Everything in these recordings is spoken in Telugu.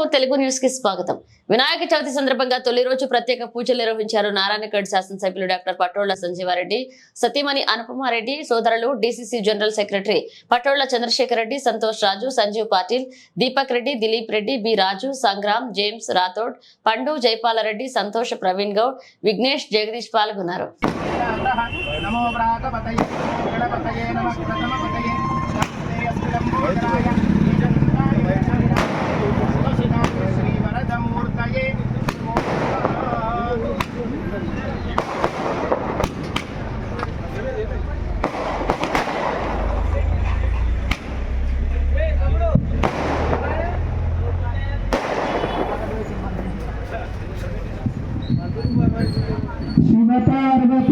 ఫోర్ తెలుగు న్యూస్కి స్వాగతం. వినాయక చవితి సందర్భంగా తొలి రోజు ప్రత్యేక పూజలు నిర్వహించారు నారాయణగఢ్ శాసనసభ్యులు డాక్టర్ పటోళ్ళ సంజీవారెడ్డి సతీమణి అనుపమారెడ్డి సోదరులు DCC general secretary Pattolla Chandrashekar Reddy Santosh Raju Sanjeev Patil Deepak Reddy Dilip Reddy B Raju Sangram James Rathod Pandu Jaipalreddy Santosh Praveen Goud Vignesh Jagadish పాల్గొన్నారు. నమో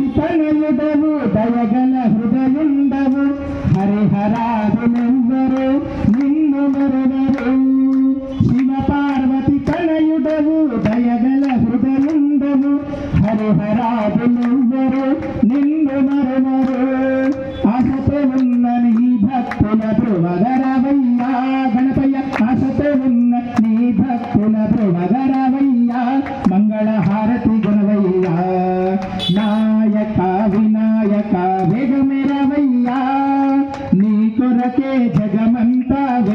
శివపార్వతి తనయుడవు దయగల హృదయుండవు. హరిహరాదులెవ్వరు నిన్ను మరువరు. శివపార్వతి తనయుడవు దయగల హృదయుండవు. హరిహరాదులెవ్వరు నిన్ను మరువరు. ఆశతో ఉన్న నీ భక్తుల ధ్రువగరవయ్యా. గణపయ్య ఆశతో ఉన్న నీ భక్తుల ధ్రువగరవయ్యా. మంగళహారతి గణవయ్యా. నా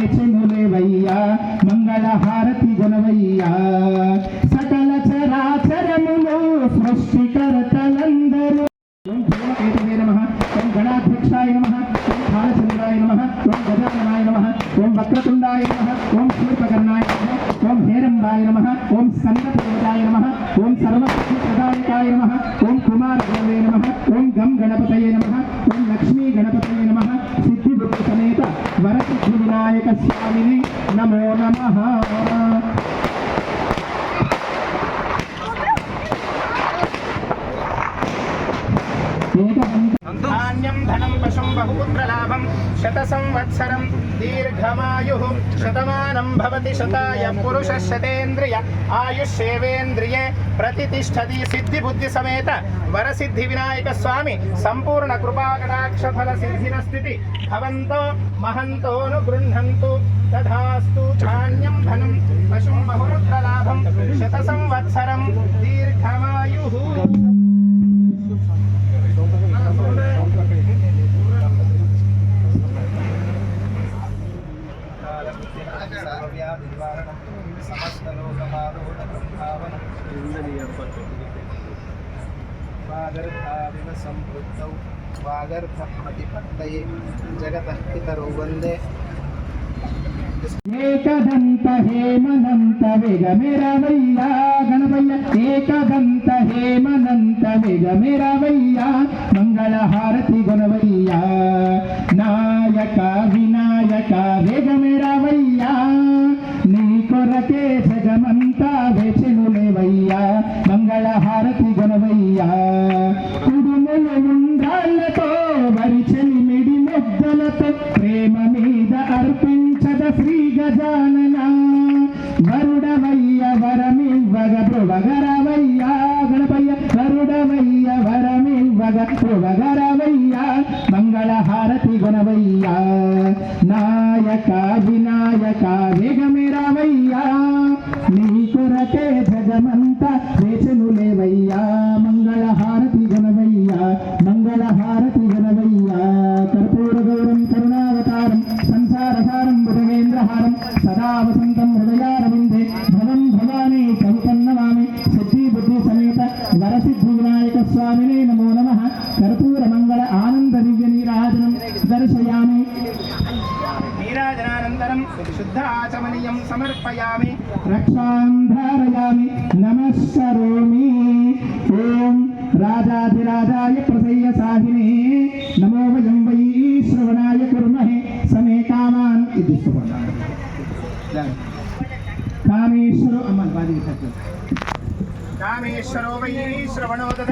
జగమంతా మంగళహారతి గుణవయ్యా సకల చరాచరములు సృష్టికర్తలందరూ ఓం భీమకేతవే నమః ఓం గణాధ్యక్షాయ నమః ఓం బాలచంద్రాయ నమః ఓం గజాననాయ నమః ఓం వక్రతుండాయ నమః ఓం శూర్పకర్ణాయ నమః ఓం హేరంబాయ నమః ఓం స్కందదేవతాయ నమః ఓం సర్వసిద్ధిప్రదాయకాయ నమః ఓం కుమారదేవే ఓం గం గణపతయే ఓం లక్ష్మీ గణపతి స్వామిని నమో నమః ఏకదంత ధాన్యం ధనం పశుం బహుపుత్రలాభం శత సంవత్సరం దీర్ఘమాయు శతమానం భవతి శతాయ పురుష శతేంద్రియ ఆయుష్యేవేంద్రియే ప్రతిష్టతి సిద్ధి బుద్ధి సమేత వరసిద్ధి వినాయక స్వామి సంపూర్ణ కృపాకటాక్ష ఫల సిద్ధిన స్థితి భవంతో మహంతోను గృహంతు తథాస్తు ధాన్యం ధనం పశుం బహుపుత్రలాభం శత సంవత్సరం దీర్ఘమాయు వాగర్భావివ సంవృద్ధౌ వాగర్భమతిపత్తయే జగతః పితరౌ వందే. ఏకదంత హేమనంత వేగమెరవయ్యా గణపయ్య ఏకదంత హేమనంత వేగమెరవయ్యా మంగళహారతి గుణవయ్యా నాయక వినాయక నీ కొరకే జగమంతా వేచెనులేవయ్యా. మంగళహారతి గుణవయ్యా కుడుముల ఉండ్రాళ్ళతో వరిచెలి మిడి ముద్దలతో ప్రేమ మీద అర్పించద శ్రీ గజానన. వరుడవయ్య వరమివ్వగ భృవగరవయ్య గణపయ్య వరుడవయ్య వరమివ్వగ భృవగరవయ్య మంగళహారతి గుణవయ్య నాయక వినాయక హృదయారవిందే. భవం భవానీ సంపన్నమామి సిద్ధి బుద్ధి సమేత వరసిద్ధి వినాయక స్వామినే నమో నమ. కర్పూర మంగళ ఆనంద దివ్య నీరాజనం దర్శయామి. నీరాజనానంతరం శుద్ధ ఆచమనీయం సమర్పయామి. రక్షాంధారయామి నమస్కరోమి. ఓం రాజాధిరాజాయ ప్రసయ్య సాహినే. నమో వయం వై శ్రవణాయ కుర్మహే. సమే కామాన్ ఇది కామేశ్వర ಕಾಮೇಶ್ವರ ಅಮ್ಮ ಬಾರಿ ಕಾಮೇಶ್ವರೋ ವೈ ಶ್ರವಣೋದ